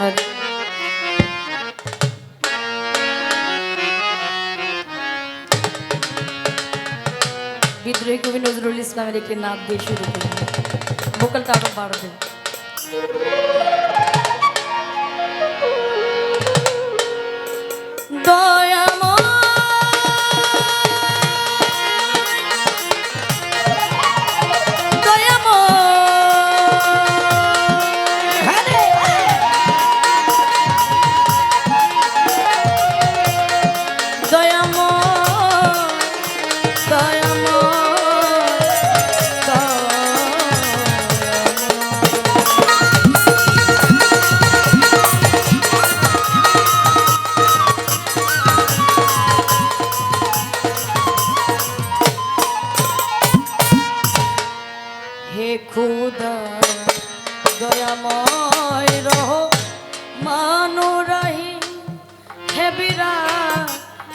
हर বিদ্রোহী কবি নজরুল ইসলামের একটি নাম দিয়ে শুরু করি মোকাল কাগজ বারো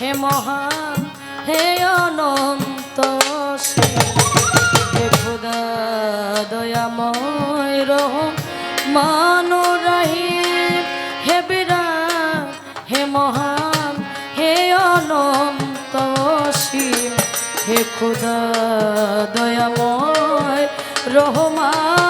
হে মহান, হে অনন্ত হে খুদা, দয়াময় রহম মানো রাহিম, হে বিরাট, হে মহান, হে অনন্ত হে খুদা, দয়াময় রহমান।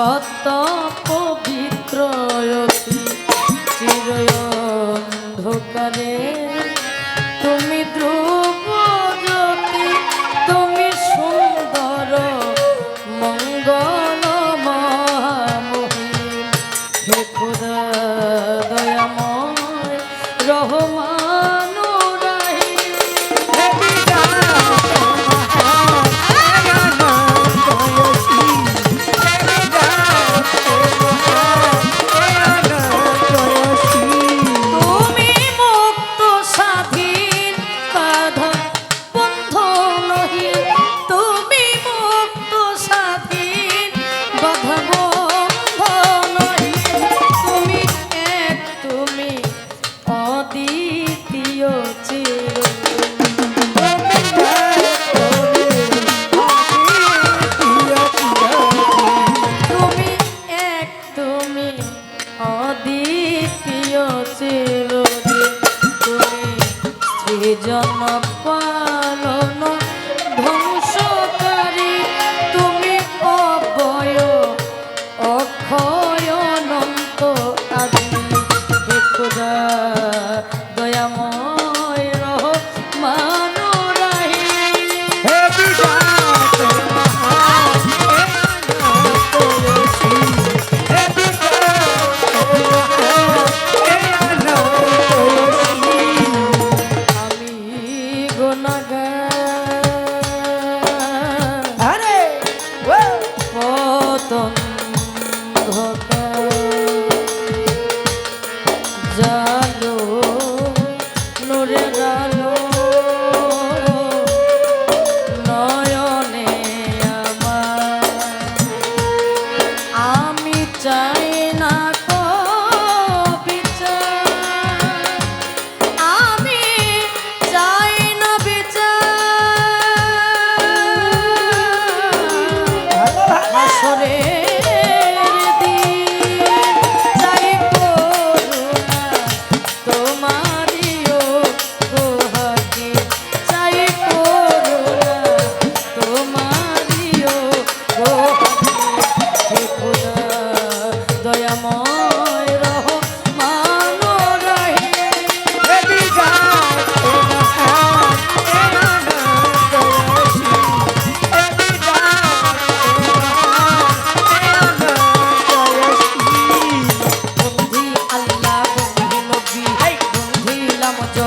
সত্য পবিত্র চির অন্ধকারে তুমি দ্রু জনপা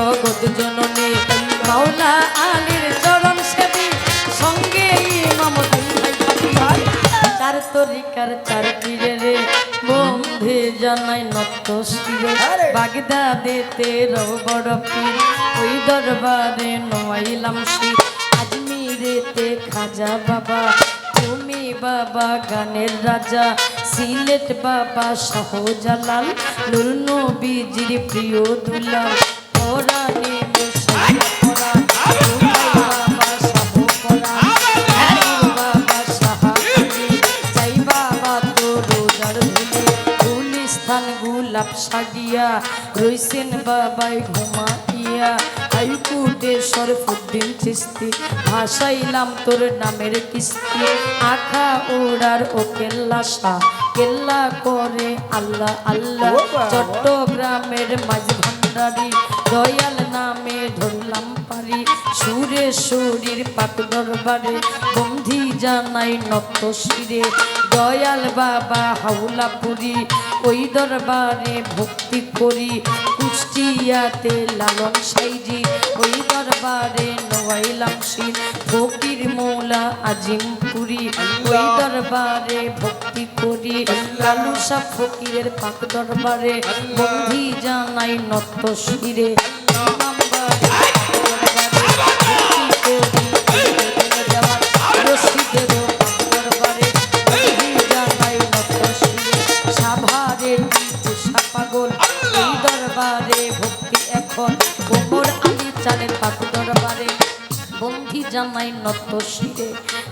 জগৎ জননী মাওলা আলীর চরণ সেবী সঙ্গে ইমাম তার তরিকার তার পীরে রে বন্ধে জানাই নত শিবে বাগদা দিতে রব বড় পীর ওই দরবারে নয়াইলাম শিব আজমিরেতে খাজা বাবা তুমি বাবা গানের রাজা। সিলেট বাবা শাহজালাল নুর নবীজির প্রিয় দুলাল। সাজিয়া রইছেন বাবাই ঘুমাইয়া। হাইকুটে সরফুদ্দিন চিস্তি ভাসাইলাম তোর নামের কিস্তি। আখা ওড়ার ও কেল্লা শাহ কেল্লা করে আল্লাহ আল্লাহ। চট্টগ্রামের মাঝ ভান্ডারি দয়াল নামে ধরলাম সুরে শরীর পাক দরবারে বন্ধি জানাই নত শিরে। দয়াল বাবা হাউলাপুরি ওই দরবারে ভক্তি করি। কুষ্টিয়াতে লালন সাইজি, ওই দরবারে নোয়াইলাম শির। ফকির মৌলা আজিমপুরি, ওই দরবারে ভক্তি করি। লালুসা ফকিরের পাক দরবারে বন্ধি জানাই নত শিরে। বন্ধি জামাই নত শিরে।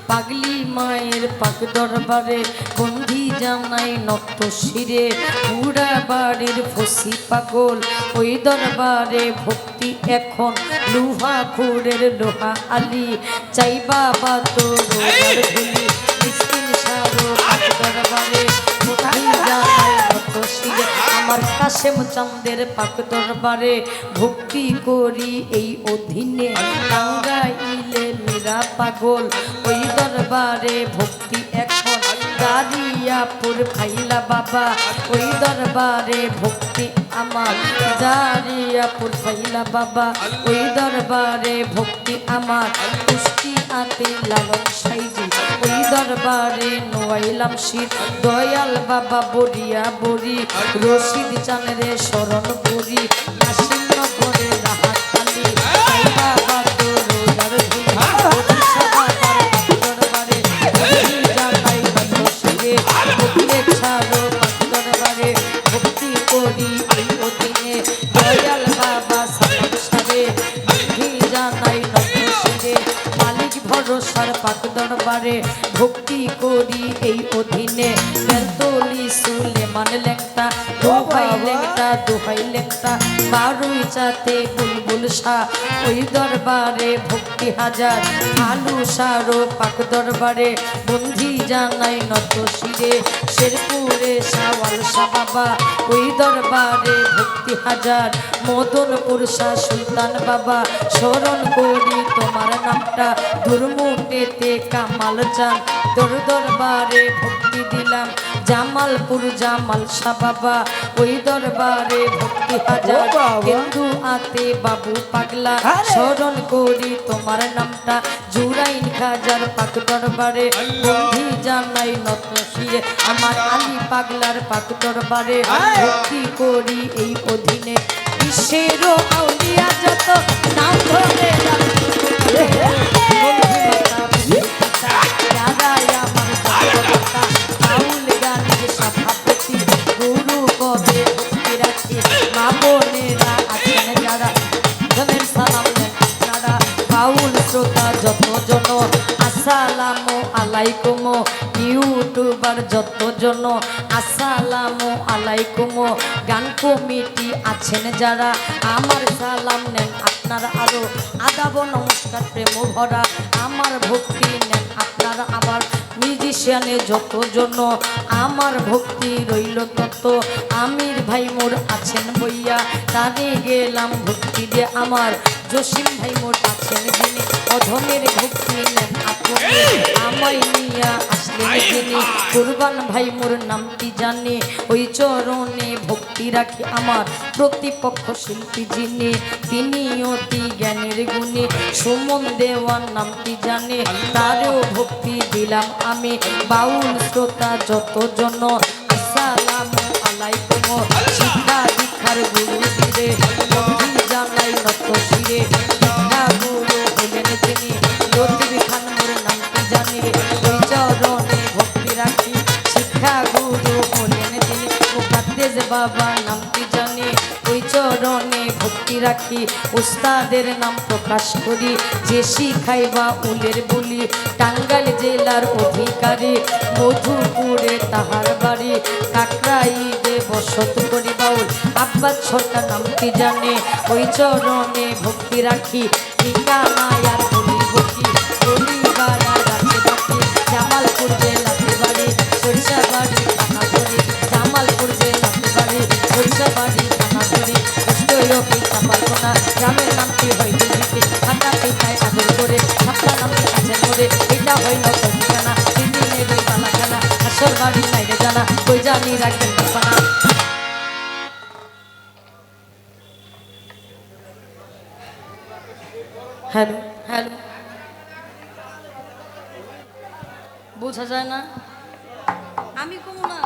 পাগলি মায়ের পাক দরবারে বন্ধি জামাই নত শিরে। পুরা বাড়ির ফসি পাগল, ওই দরবারে ভক্তি এখন। লোহা খুরের লোহা আলী, চাই বাবা তো ধুলি মিসকিন সারো পাক দরবারে। আমার কাশেম চন্দের পাক দরবারে ভক্তি করি এই অধীনে। টাঙ্গাইলে মীরা পাগল, ওই দরবারে ভক্তি এখন। দারিয়াপুর ফাইলা বাবা, ওই দরবারে ভক্তি আমার। দারিয়াপুর ফাইলা বাবা, ওই দরবারে ভক্তি আমার। পুষ্টি আতে লালন সাইজি, ওই দরবারে নোয়াইলাম শীত দয়াল বাবা বরিয়া বরি রশিদ চানেরে শরণ বরি নাসিম নগরে রাহাত আলী বাবা দরবারে ভক্তি করি এই অধীনে। বেলতলি সুলেমান লেংটা দোহাই লেংটা দোহাই লেংটা বারুই চাতে বুলবুল শাহ। ওই দরবারে ভক্তি হাজার আলু সারো পাক দরবারে বন্ধি জানাই নত শিরে। শেরপুরে সাওয়াল শাহ বাবা ওই দরবারে ভক্তি হাজার। মদনপুর শাহ সুলতান বাবা স্মরণ করি তোমার নামটা। দুর্মুটেতে কামাল চান তোর দরবারে ভক্তি দিলাম। জামালপুর জামাল শাহ বাবা ওই দরবারে ভক্তি হাজার কিন্তু আতে বাবু পাগলা। স্মরণ করি তোমার নামটা জুরাইন খাজার পাক দরবারে বন্ধি জানাই নত শিরে আমার আলী পাগলার পাক দরবারে ভক্তি করি এই অধীনে বিশ্বেরও আউলিয়া যত নাম ধরে আউল বাউল শ্রোতা যত জন আসসালামু আলাইকুম। ইউটিউবার যত জন আসসালামু আলাইকুম। গান কমিটি আছেন যারা, আমার সালাম নেন আপনারা আরও। আদাব, নমস্কার, প্রেম ভরা, আমার ভক্তি নেন আপনারা আবার। মিউজিশিয়ানে যত জন আমার ভক্তি রইল তত। আমির ভাই মোর আছেন বইয়া, তারে গেলাম ভক্তি দিয়ে আমার। জসিম ভাই মোর আছেন যিনি অধমের ভক্তি নেন আপনি আমায় নিয়া আসলেন যিনি কুরবান ভাই মোর নামটি জানে। ওই চরণে ভক্তি রাখি আমার প্রতিপক্ষ শিল্পী যিনি। তিনি অতি জ্ঞানের গুণে সুমন দেওয়ার নামটি জানে। তারও ভক্তি দিলাম আমি। বাউল শ্রোতা যত জন বাবা নাম কি ওই চরণে ভক্তি রাখি, উস্তাদের নাম প্রকাশ করি। যে শিখাই বা উলের বলি, টাঙ্গাইল জেলার অধিকারী। মধুপুরে তাহার বাড়ি কাকরাইদে বসত করি বাউল। আব্বাস সরকার নামটি জানে? ওই চরণে ভক্তি রাখি, ঠিকানায় করে এটা হইল ঠিকানা দিল্লি নেবে পালাখানা আসল বাড়ি জানা কই জানি রাখবেন ঠিকানা হ্যালো হ্যালো। বোঝা যায় না? আমি কমু না।